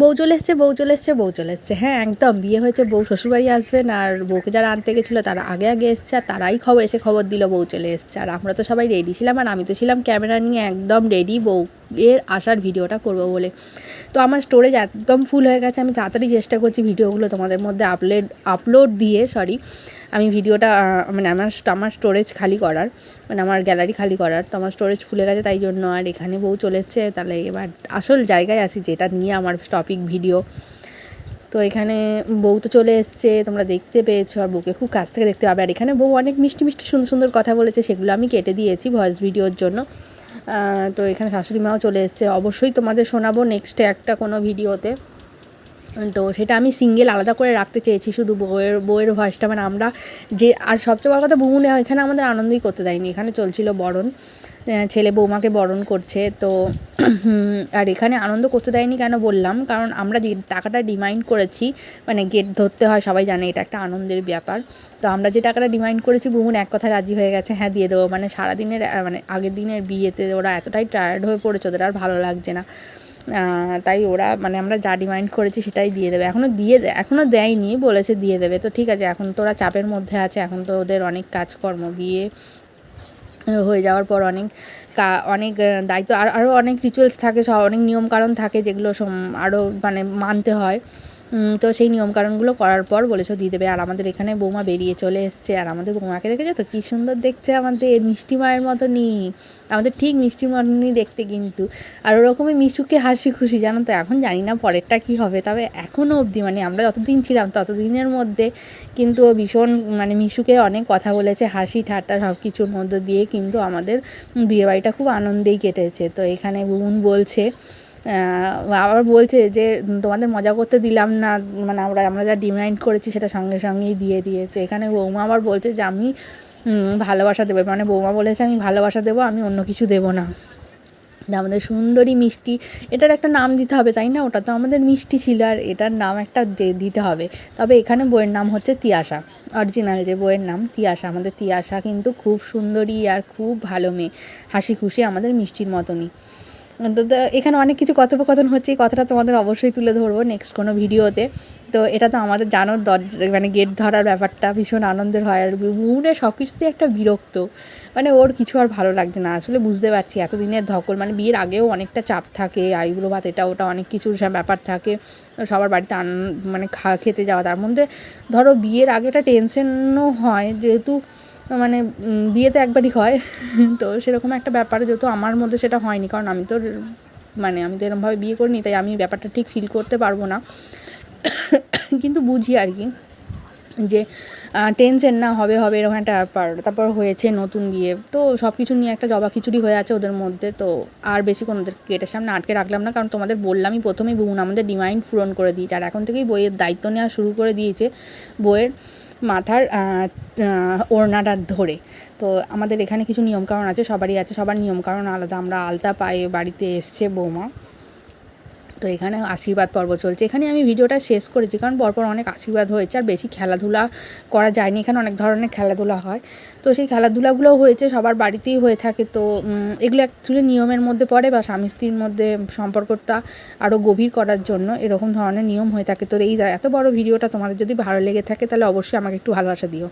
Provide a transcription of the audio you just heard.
বউ চলে এসছে, বউ চলে এসছে, বউ চলে এসছে। হ্যাঁ একদম। বিয়ে হয়েছে, বউ শ্বশুরবাড়ি আসবেন আর বউকে যারা আনতে গেছিল তারা আগে আগে এসছে আর তারাই খবর, এসে খবর দিল বউ চলে এসছে। আর আমরা তো সবাই রেডি ছিলাম আর আমি তো ছিলাম ক্যামেরা নিয়ে একদম রেডি বউ। এর আসার ভিডিওটা করব বলে। তো আমার স্টোরেজ একদম ফুল হয়ে গেছে। আমি তাড়াতাড়ি চেষ্টা করছি ভিডিওগুলো তোমাদের মধ্যে আপলোড আপলোড দিয়ে সরি আমি ভিডিওটা মানে আমার আমার স্টোরেজ খালি করার মানে আমার গ্যালারি খালি করার। তো আমার স্টোরেজ ফুলে গেছে, তাই জন্য আর এখানে বউ চলে তাহলে এবার আসল জায়গায় আছি, যেটা নিয়ে আমার টপিক ভিডিও তো এখানে বউ তো চলে এসছে, তোমরা দেখতে পেয়েছ, আর বউকে খুব কাছ থেকে দেখতে পাবে। আর এখানে বউ অনেক মিষ্টি মিষ্টি সুন্দর সুন্দর কথা বলেছে, সেগুলো আমি কেটে দিয়েছি ভয়েস ভিডিওর জন্য। তো এখানে শাশুড়ি মাও চলে এসছে। অবশ্যই তোমাদের শোনাবো নেক্সটে একটা কোনো ভিডিওতে তো সেটা আমি সিঙ্গেল আলাদা করে রাখতে চেয়েছি, শুধু বউয়ের বউয়ের ভয়েসটা মানে আমরা যে, আর সবচেয়ে বড় কথা নেওয়া এখানে আমাদের আনন্দই করতে দেয়নি। এখানে চলছিল বরণ ছেলে বৌমাকে বরণ করছে। তো আর এখানে আনন্দ করতে দেয়নি কেন বললাম? কারণ আমরা যে টাকাটা ডিমাইন্ড করেছি মানে গেট ধরতে হয়, সবাই জানে এটা একটা আনন্দের ব্যাপার। তো আমরা যে টাকাটা ডিমাইন্ড করেছি বুমুন এক কথা রাজি হয়ে গেছে হ্যাঁ দিয়ে দেবো। মানে সারাদিনের মানে আগের দিনের বিয়েতে ওরা এতটাই টায়ার্ড হয়ে পড়েছে, ওদের আর ভালো লাগছে না। তাই ওরা মানে আমরা যা ডিমান্ড করেছি সেটাই দিয়ে দেবে। এখনও দিয়ে দেয় এখনও দেয়নি, বলেছে দিয়ে দেবে। তো ঠিক আছে, এখন তো ওরা চাপের মধ্যে আছে, এখন তো ওদের অনেক কাজকর্ম গিয়ে হয়ে যাওয়ার পর অনেক অনেক দায়িত্ব, আর আরও অনেক রিচুয়ালস থাকে, সব অনেক নিয়মকানুন থাকে যেগুলো আরও মানে মানতে হয়। তো সেই নিয়মকানুনগুলো করার পর বলেছ দিয়ে দেবে। আর আমাদের এখানে বৌমা বেরিয়ে চলে এসছে। আর আমাদের বৌমাকে দেখেছ তো? কী সুন্দর দেখছে আমাদের মিষ্টি মায়ের মতো মতনই। আমাদের ঠিক মিষ্টি মতনই দেখতে কিন্তু। আর ওরকমই মিশুকে হাসি খুশি, জানো তো? এখন জানি না পরেরটা কী হবে। তবে এখনও অবধি মানে আমরা যতদিন ছিলাম ততদিনের মধ্যে কিন্তু ভীষণ মানে মিশুকে অনেক কথা বলেছে, হাসি ঠাট্টা সব কিছুর মধ্যে দিয়ে। কিন্তু আমাদের বিয়েবাড়িটা খুব আনন্দেই কেটেছে। তো এখানে বোন বলছে আবার বলছে যে তোমাদের মজা করতে দিলাম না। মানে আমরা আমরা যা ডিমান্ড করেছি সেটা সঙ্গে সঙ্গেই দিয়ে দিয়েছে। এখানে বৌমা আবার বলছে যে, আমি ভালোবাসা দেবো। মানে বৌমা বলেছে, আমি ভালোবাসা দেবো, আমি অন্য কিছু দেবো না। আমাদের সুন্দরী মিষ্টি, এটার একটা নাম দিতে হবে, তাই না? ওটা তো আমাদের মিষ্টি ছিল, আর এটার নাম একটা দিতে হবে। তবে এখানে বইয়ের নাম হচ্ছে তিয়াশা অরিজিনাল যে বইয়ের নাম, তিয়াশা। আমাদের তিয়াশা কিন্তু খুব সুন্দরী আর খুব ভালো মেয়ে। হাসি খুশি আমাদের মিষ্টির মতনই। তো এখানে অনেক কিছু কথোপকথন হচ্ছে, এই কথাটা তোমাদের অবশ্যই তুলে ধরবো নেক্সট কোনো ভিডিওতে। তো এটা তো আমাদের জানো দরজা মানে গেট ধরার ব্যাপারটা ভীষণ আনন্দের হয়, আর বুনে সব কিছুতে একটা বিরক্ত। মানে ওর কিছু আর ভালো লাগছে না, আসলে বুঝতে পারছি এতদিনের ধকল মানে বিয়ের আগেও অনেকটা চাপ থাকে আইবুড়ো ভাত এটা ওটা অনেক কিছুর সব ব্যাপার থাকে, সবার বাড়িতে মানে খা, খেতে যাওয়া, তার মধ্যে ধরো বিয়ের আগে একটা টেনশনও হয়, যেহেতু মানে উম, বিয়ে তো একবারই হয়। তো সেরকম একটা ব্যাপার যেহেতু আমার মধ্যে সেটা হয়নি কারণ আমি তো মানে আমি তো এরকমভাবে বিয়ে করিনি তাই আমি ব্যাপারটা ঠিক ফিল করতে পারব না। কিন্তু বুঝি আর কি যে টেনশন না হবে হবে এরকম একটা ব্যাপার। তারপর হয়েছে নতুন বিয়ে তো সব কিছু নিয়ে একটা জবা খিচুড়ি হয়ে আছে ওদের মধ্যে তো আর বেশি কোনো গেটের সামনে আটকে রাখলাম না কারণ তোমাদের বললামই প্রথমেই বোন আমাদের ডিমান্ড পূরণ করে দিয়েছে। আর এখন থেকেই বইয়ের দায়িত্ব নেওয়া শুরু করে দিয়েছে বইয়ের। মাথার ওড়নাটা ধরে। তো আমাদের এখানে কিছু নিয়মকানুন আছে, সবারই আছে, সবার নিয়মকানুন আলাদা। আমরা আলতা পায়ে বাড়িতে এসছে বৌমা। তো এখানে আশীর্বাদ পর্ব চলছে। এখানে আমি ভিডিওটা শেষ করেছি কারণ পরপর অনেক আশীর্বাদ হয়েছে আর বেশি খেলাধুলা করা যায়নি। এখানে অনেক ধরনের খেলাধুলা হয়। তো সেই খেলাধুলাগুলোও হয়েছে, সবার বাড়িতেই হয়ে থাকে। তো এগুলো অ্যাকচুয়ালি নিয়মের মধ্যে পড়ে বা স্বামী স্ত্রীর মধ্যে সম্পর্কটা আরও গভীর করার জন্য এরকম ধরনের নিয়ম হয়ে থাকে। তো এই এত বড় ভিডিওটা তোমাদের যদি ভালো লেগে থাকে তাহলে অবশ্যই আমাকে একটু ভালোবাসা দিও।